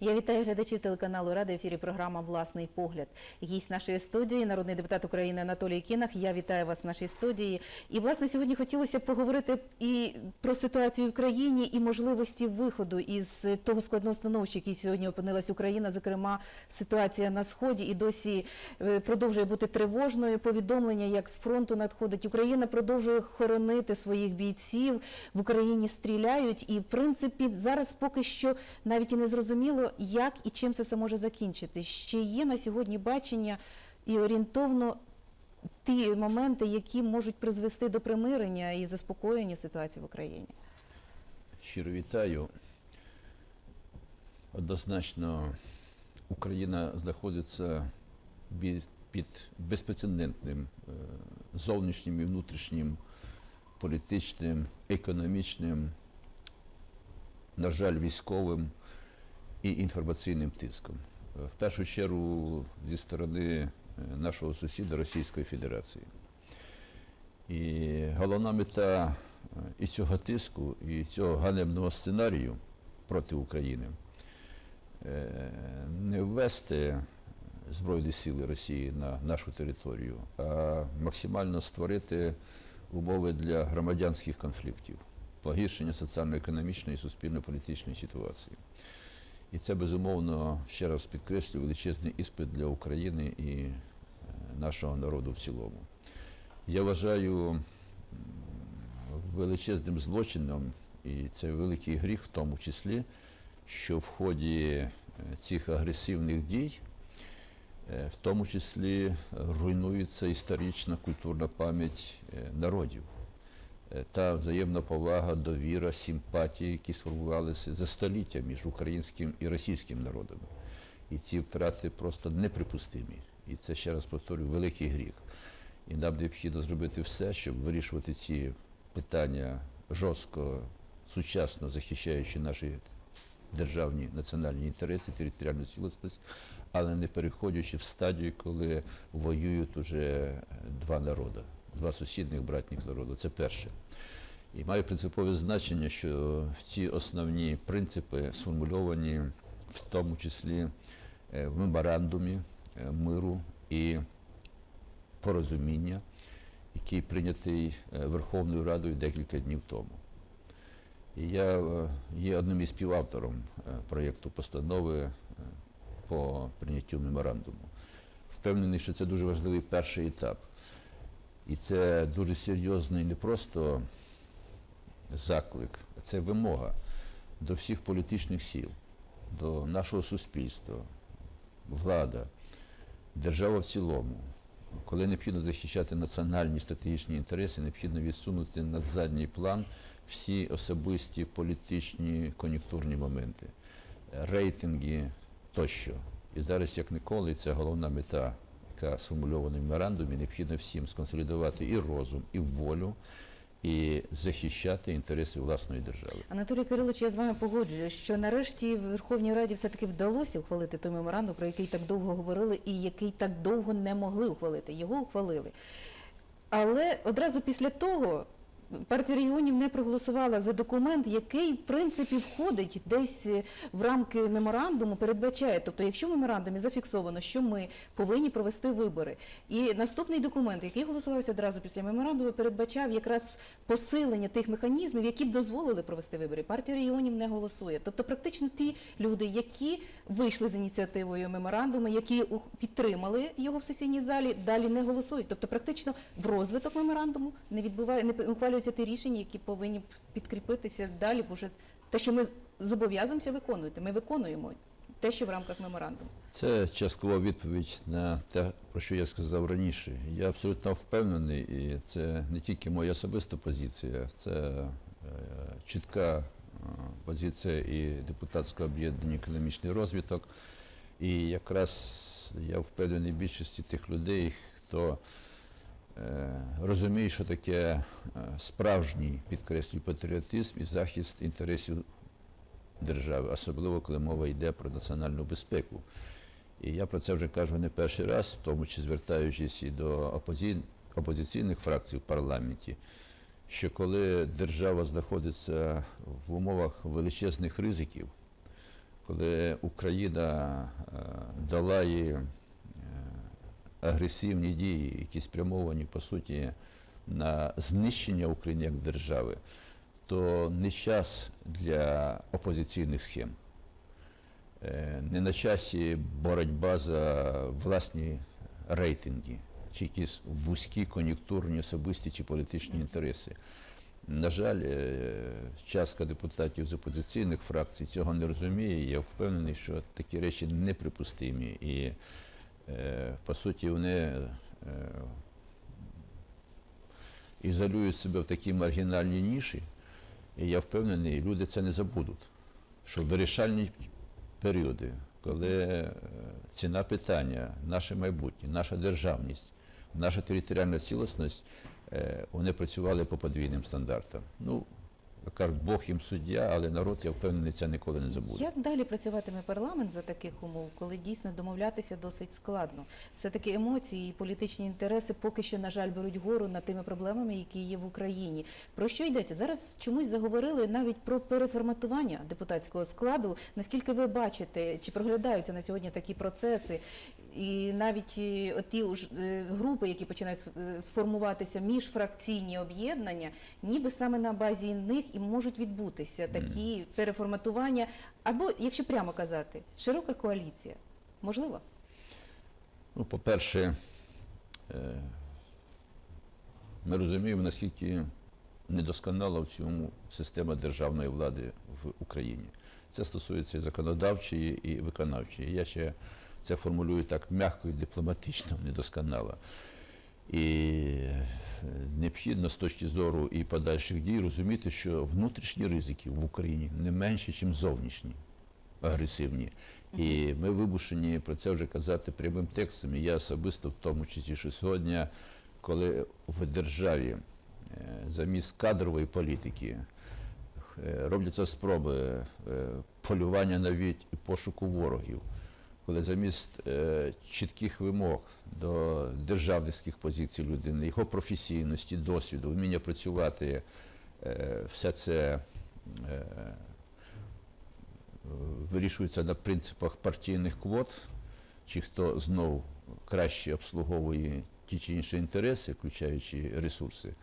Я вітаю глядачів телеканалу Рада. Ефірі програма Власний погляд. Гість нашої студії, народний депутат України Анатолій Кінах. Я вітаю вас в нашій студії. І власне сьогодні хотілося поговорити і про ситуацію в країні, і можливості виходу із того складного становища, який сьогодні опинилась Україна. Зокрема, ситуація на сході і досі е, продовжує бути тривожною. Повідомлення, як з фронту надходить, Україна продовжує хоронити своїх бійців. В Україні стріляють, і в принципі зараз поки що навіть і не зрозуміло, як і чим це все може закінчити. Ще є на сьогодні бачення і орієнтовно ті моменти, які можуть призвести до примирення і заспокоєння ситуації в Україні. Щиро вітаю. Однозначно, Україна знаходиться під безпрецедентним е, зовнішнім і внутрішнім політичним, економічним, на жаль, військовим і інформаційним тиском. Е, В першу чергу зі сторони е, нашого сусіда Російської Федерації. І головна мета е, і цього тиску, і цього ганебного сценарію проти України не ввести Збройні сили Росії на нашу територію, а максимально створити умови для громадянських конфліктів, погіршення соціально-економічної і суспільно-політичної ситуації. І це безумовно ще раз підкреслюю величезний іспит для України і е, нашого народу в цілому. Я вважаю величезним злочином, і це великий гріх в тому числі, що в ході е, цих агресивних дій, е, в тому числі руйнується історична культурна пам'ять народів. Е, Та взаємна повага, довіра, симпатії, які сформувалися за століття між українським і російським народами. І ці втрати просто неприпустимі. І це ще раз повторюю, великий гріх. І нам необхідно зробити все, щоб вирішувати ці питання жорстко, сучасно захищаючи наші державні національні інтереси, територіальну цілісність, але не переходячи в стадію, коли воюють уже два народи, два сусідних братніх народи. Це перше. І має принципове значення, що ці основні принципи сформульовані в тому числі е, в меморандумі е, миру і порозуміння, який прийнятий е, Верховною Радою декілька днів тому. І я є одним із співавтором проєкту постанови по прийняттю меморандуму. Впевнений, що це дуже важливий перший етап. І це дуже серйозний не просто заклик, а це вимога до всіх політичних сил, до нашого суспільства, влада, держава в цілому. Коли необхідно захищати національні стратегічні інтереси, необхідно відсунути на задній план всі особисті політичні кон'юнктурні моменти, рейтинги тощо. І зараз, як ніколи, це головна мета, яка сформульована в меморандумі, необхідно всім сконсолідувати і розум, і волю, і захищати інтереси власної держави. Анатолій Кирилович, я з вами погоджуюсь, що нарешті в Верховній Раді все-таки вдалося ухвалити той меморандум, про який так довго говорили, і який так довго не могли ухвалити. Його ухвалили. Але одразу після того партія регіонів не проголосувала за документ, який в принципі входить десь е, в рамки меморандуму, передбачає. Тобто, якщо в меморандумі зафіксовано, що ми повинні провести вибори, і наступний документ, який голосувався одразу після меморандуму, передбачав якраз посилення тих механізмів, які б дозволили провести вибори. Партія регіонів не голосує. Тобто, практично ті люди, які вийшли з ініціативою меморандуму, які підтримали його в сесійній залі, далі не голосують. Тобто, практично в розвиток меморандуму не відбуває, не ухвалюються ті рішення, які повинні підкріпитися далі, бо вже те, що ми зобов'язуємося виконувати, ми виконуємо те, що в рамках меморандуму. Це часткова відповідь на те, про що я сказав раніше. Я абсолютно впевнений, і це не тільки моя особиста позиція, це е, чітка е, позиція і депутатського об'єднання економічний розвиток. І якраз я впевнений більшості тих людей, хто розуміє, що таке е, справжній підкреслюю патріотизм і захист інтересів держави, особливо коли мова йде про національну безпеку. І я про це вже кажу не перший раз, в тому числі звертаючись і до опозі... опозиційних фракцій в парламенті, що коли держава знаходиться в умовах величезних ризиків, коли Україна е, долає е, агресивні дії, які спрямовані по суті на знищення України як держави, то не час для опозиційних схем. Е, Не на часі боротьба за власні рейтинги, чи якісь вузькі кон'юнктурні особисті чи політичні інтереси. На жаль, е, частка депутатів з опозиційних фракцій цього не розуміє. Я впевнений, що такі речі неприпустимі. І по суті вони е, ізолюють себе в такій маргінальній ніші. І я впевнений, люди це не забудуть. Що вирішальні періоди, коли е, ціна питання, наше майбутнє, наша державність, наша територіальна цілісність, е, вони працювали по подвійним стандартам. Ну, кажуть, Бог їм суддя, але народ, я впевнений, це ніколи не забуде. Як далі працюватиме парламент за таких умов, коли дійсно домовлятися досить складно? Все таки емоції і політичні інтереси поки що, на жаль, беруть гору над тими проблемами, які є в Україні. Про що йдеться? Зараз чомусь заговорили навіть про переформатування депутатського складу. Наскільки ви бачите, чи проглядаються на сьогодні такі процеси? І навіть е, оті уж, е, групи, які починають е, сформуватися міжфракційні об'єднання, ніби саме на базі них і можуть відбутися такі переформатування, або, якщо прямо казати, широка коаліція. Можливо? Ну, по-перше, е, ми розуміємо, наскільки недосконала в цьому система державної влади в Україні. Це стосується і законодавчої, і виконавчої. Я ще це формулюю так м'яко і дипломатично, недосконало. І е, необхідно з точки зору і подальших дій розуміти, що внутрішні ризики в Україні не менші, ніж зовнішні, агресивні. І ми вимушені про це вже казати прямим текстом. І я особисто в тому числі, що сьогодні, коли в державі е, замість кадрової політики е, робляться спроби полювання навіть і пошуку ворогів, коли замість е, чітких вимог до державницьких позицій людини, його професійності, досвіду, вміння працювати, е, все це е, вирішується на принципах партійних квот, чи хто знову краще обслуговує ті чи інші інтереси, включаючи ресурси,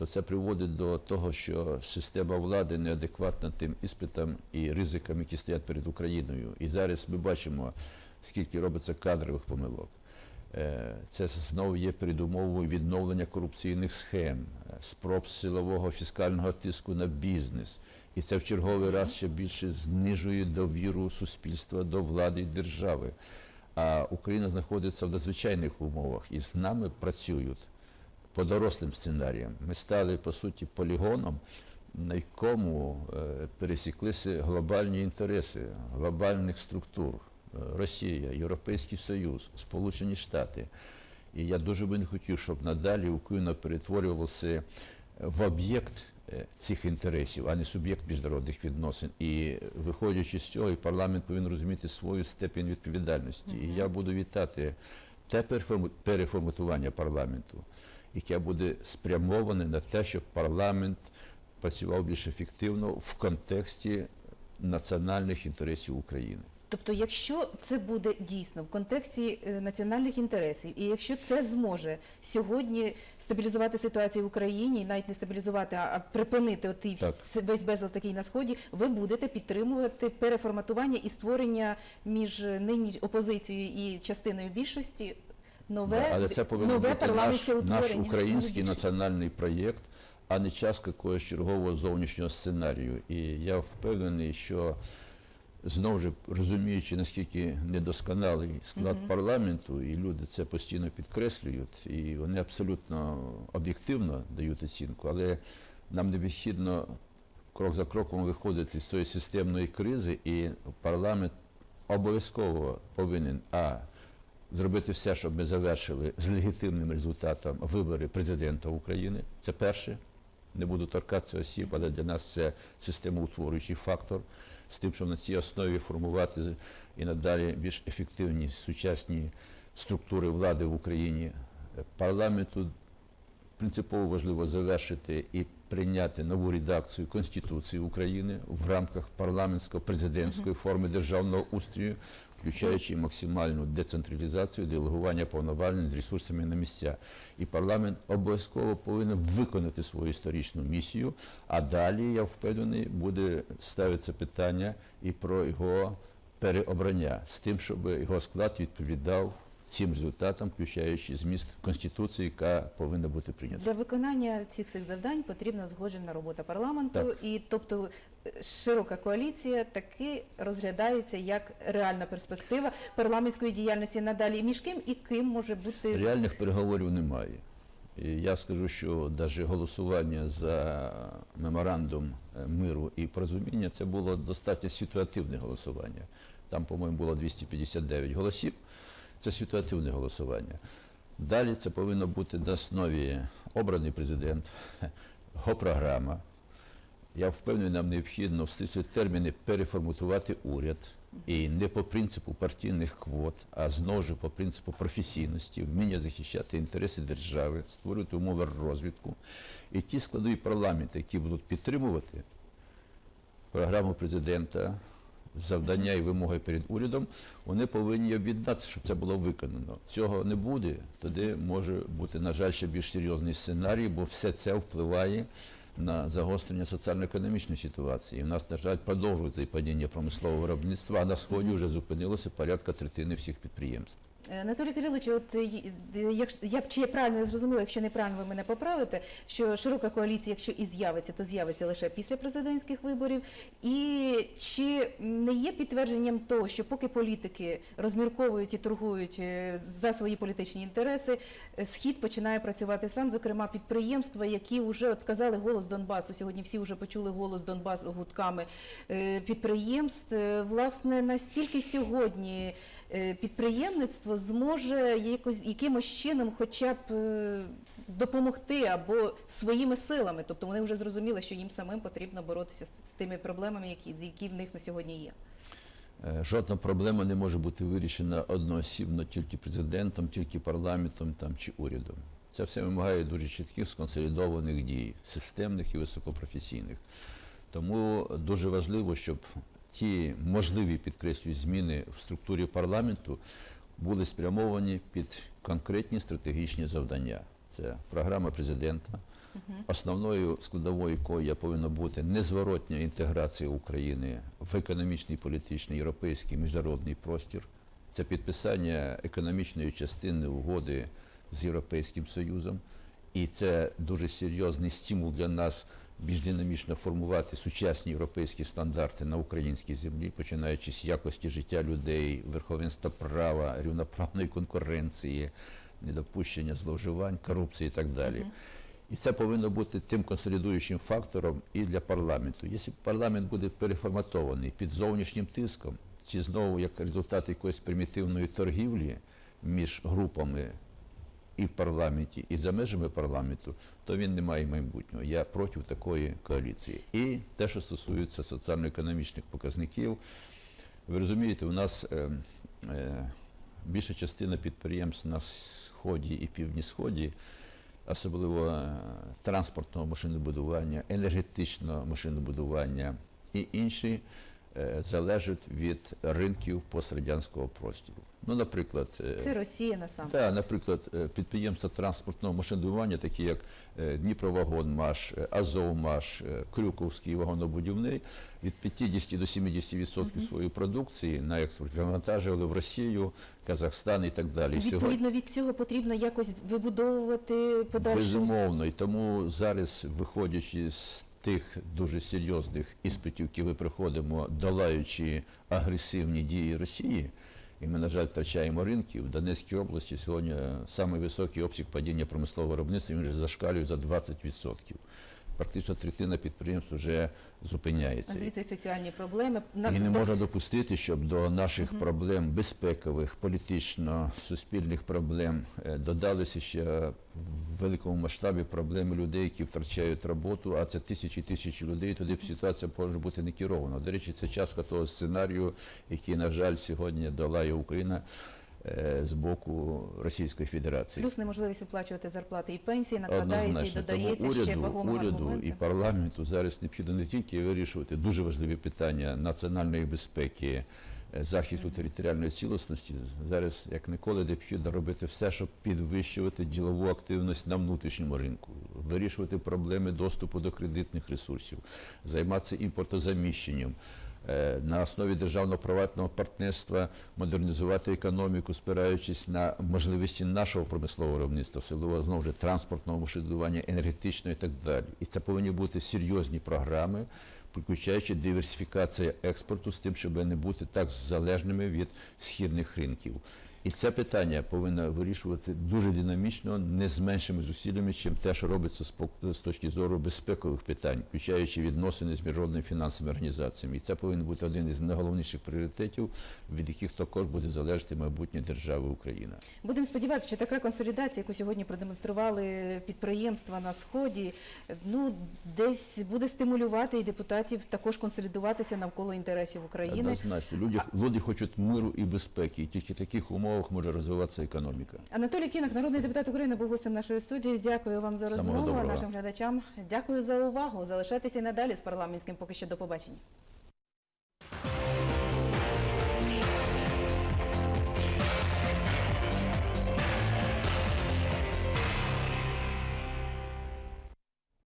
то це приводить до того, що система влади неадекватна тим іспитам і ризикам, які стоять перед Україною. І зараз ми бачимо, скільки робиться кадрових помилок. Е, Це знову є передумовою відновлення корупційних схем, е, спроб силового фіскального тиску на бізнес. І це в черговий раз ще більше знижує довіру суспільства до влади і держави. А Україна знаходиться в надзвичайних умовах і з нами працюють по дорослим сценаріям. Ми стали, по суті, полігоном, на якому е, пересіклися глобальні інтереси глобальних структур. Е, Росія, Європейський Союз, Сполучені Штати. І я дуже би не хотів, щоб надалі Україна перетворювалася в об'єкт е, цих інтересів, а не суб'єкт міжнародних відносин. І виходячи з цього, і парламент повинен розуміти свою степень відповідальності. І я буду вітати те переформатування парламенту, яке буде спрямоване на те, щоб парламент працював більш ефективно в контексті національних інтересів України. Тобто, якщо це буде дійсно в контексті е, національних інтересів, і якщо це зможе сьогодні стабілізувати ситуацію в Україні, навіть не стабілізувати, а припинити вс- весь безлад такий на сході, ви будете підтримувати переформатування і створення між нині опозицією і частиною більшості нове, але це повинен нове бути парламентське наш, наш український національний проєкт, а не час якогось чергового зовнішнього сценарію. І я впевнений, що знову ж розуміючи, наскільки недосконалий склад парламенту, і люди це постійно підкреслюють, і вони абсолютно об'єктивно дають оцінку, але нам необхідно крок за кроком виходити з цієї системної кризи, і парламент обов'язково повинен а зробити все, щоб ми завершили з легітимним результатом вибори президента України. Це перше. Не буду торкатися осіб, але для нас це системоутворюючий фактор. З тим, щоб на цій основі формувати і надалі більш ефективні сучасні структури влади в Україні. Парламенту принципово важливо завершити і прийняти нову редакцію Конституції України в рамках парламентсько-президентської форми державного устрою, включаючи максимальну децентралізацію, делегування повноважень з ресурсами на місця. І парламент обов'язково повинен виконати свою історичну місію. А далі, я впевнений, буде ставитися питання і про його переобрання з тим, щоб його склад відповідав цим результатам, включаючи зміст Конституції, яка повинна бути прийнята. Для виконання цих всіх завдань потрібна згоджена робота парламенту, Так. і тобто широка коаліція таки розглядається як реальна перспектива парламентської діяльності надалі. Між ким і ким може бути Реальних переговорів немає. Я скажу, що навіть голосування за меморандум е, миру і порозуміння це було достатньо ситуативне голосування. Там, по-моєму, було 259 голосів. Це ситуативне голосування. Далі це повинно бути на основі обраний президент, його програма. Я впевнений, нам необхідно в стислі терміни переформатувати уряд. І не по принципу партійних квот, а знову ж по принципу професійності, вміння захищати інтереси держави, створювати умови розвитку. І ті складові парламенти, які будуть підтримувати програму президента, завдання і вимоги перед урядом, вони повинні об'єднатися, щоб це було виконано. Цього не буде, тоді може бути, на жаль, ще більш серйозний сценарій, бо все це впливає на загострення соціально-економічної ситуації. У нас, на жаль, продовжується і падіння промислового виробництва, а на сході вже зупинилося порядка третини всіх підприємств. Анатолій Кирилович, от е, е, якщо я б чи я правильно зрозуміла, якщо неправильно ви мене поправите, що широка коаліція, якщо і з'явиться, то з'явиться лише після президентських виборів. І чи не є підтвердженням того, що поки політики розмірковують і торгують е, за свої політичні інтереси, схід починає працювати сам, зокрема підприємства, які вже от казали голос Донбасу. Сьогодні всі вже почули голос Донбасу гудками підприємств. Власне, настільки сьогодні підприємництво зможе якось якимось чином, хоча б е, допомогти або своїми силами. Тобто вони вже зрозуміли, що їм самим потрібно боротися з з тими проблемами, які, які в них на сьогодні є. Е, Жодна проблема не може бути вирішена одноосібно тільки президентом, тільки парламентом там, чи урядом. Це все вимагає дуже чітких сконсолідованих дій, системних і високопрофесійних. Тому дуже важливо, щоб ті можливі підкреслюю зміни в структурі парламенту були спрямовані під конкретні стратегічні завдання. Це програма президента, основною складовою якої я повинна бути незворотня інтеграція України в економічний, політичний, європейський міжнародний простір. Це підписання економічної частини угоди з Європейським Союзом. І це дуже серйозний стимул для нас більш динамічно формувати сучасні європейські стандарти на українській землі, починаючи з якості життя людей, верховенства права, рівноправної конкуренції, недопущення зловживань, корупції і так далі. І це повинно бути тим консолідуючим фактором і для парламенту. Якщо парламент буде переформатований під зовнішнім тиском, чи знову як результат якоїсь примітивної торгівлі між групами і в парламенті, і за межами парламенту, то він не має майбутнього. Я проти такої коаліції. І те, що стосується соціально-економічних показників, ви розумієте, у нас е, е, більша частина підприємств на сході і півдні сході, особливо е, транспортного машинобудування, енергетичного машинобудування і інші, е, залежать від ринків пострадянського простору. Ну, наприклад, е, Це Росія насамперед. так, наприклад, е, підприємства транспортного машинобудування, такі як Дніпровагонмаш, Азовмаш, Крюковський вагонобудівний, від 50 до 70% своєї продукції на експорт вивантажували в Росію, Казахстан і так далі. Відповідно від цього потрібно якось вибудовувати подальшу Безумовно, і тому зараз, виходячи з тих дуже серйозних іспитів, які ми проходимо, долаючи агресивні дії Росії, і ми, на жаль, втрачаємо ринки. В Донецькій області сьогодні найвисокий обсяг падіння промислового виробництва, він вже зашкалює за 20%. Практично третина підприємств вже зупиняється. звідси соціальні проблеми. І не можна допустити, щоб до наших проблем безпекових, політично-суспільних проблем е, додалися ще в великому масштабі проблеми людей, які втрачають роботу, а це тисячі тисячі людей. Тоді ситуація може бути не керована. До речі, це частка того сценарію, який, на жаль, сьогодні долає Україна з боку Російської Федерації. Плюс неможливість виплачувати зарплати і пенсії накладається і додається Тому ще вагомий уряду аргумент. і парламенту зараз необхідно не тільки вирішувати дуже важливі питання національної безпеки, е, захисту територіальної цілісності. Зараз як ніколи необхідно робити все, щоб підвищувати ділову активність на внутрішньому ринку, вирішувати проблеми доступу до кредитних ресурсів, займатися імпортозаміщенням. Е, На основі державно-приватного партнерства модернізувати економіку, спираючись на можливості нашого промислового виробництва, силового знову ж транспортного машинування, енергетичного і так далі. І це повинні бути серйозні програми, включаючи диверсифікацію експорту з тим, щоб не бути так залежними від східних ринків. І це питання повинно вирішуватися дуже динамічно, не з меншими зусиллями, чим те, що робиться з точки зору безпекових питань, включаючи відносини з міжнародними фінансовими організаціями. І це повинен бути один із найголовніших пріоритетів, від яких також буде залежати майбутнє держави Україна. Будемо сподіватися, що така консолідація, яку сьогодні продемонстрували підприємства на сході, ну десь буде стимулювати і депутатів також консолідуватися навколо інтересів України. Однозначно, люди, люди хочуть миру і безпеки, і тільки таких умовах може розвиватися економіка. Анатолій Кінок, народний депутат України, був гостем нашої студії. Дякую вам за розмову. Нашим глядачам дякую за увагу. Залишайтеся і надалі з парламентським. Поки що до побачення.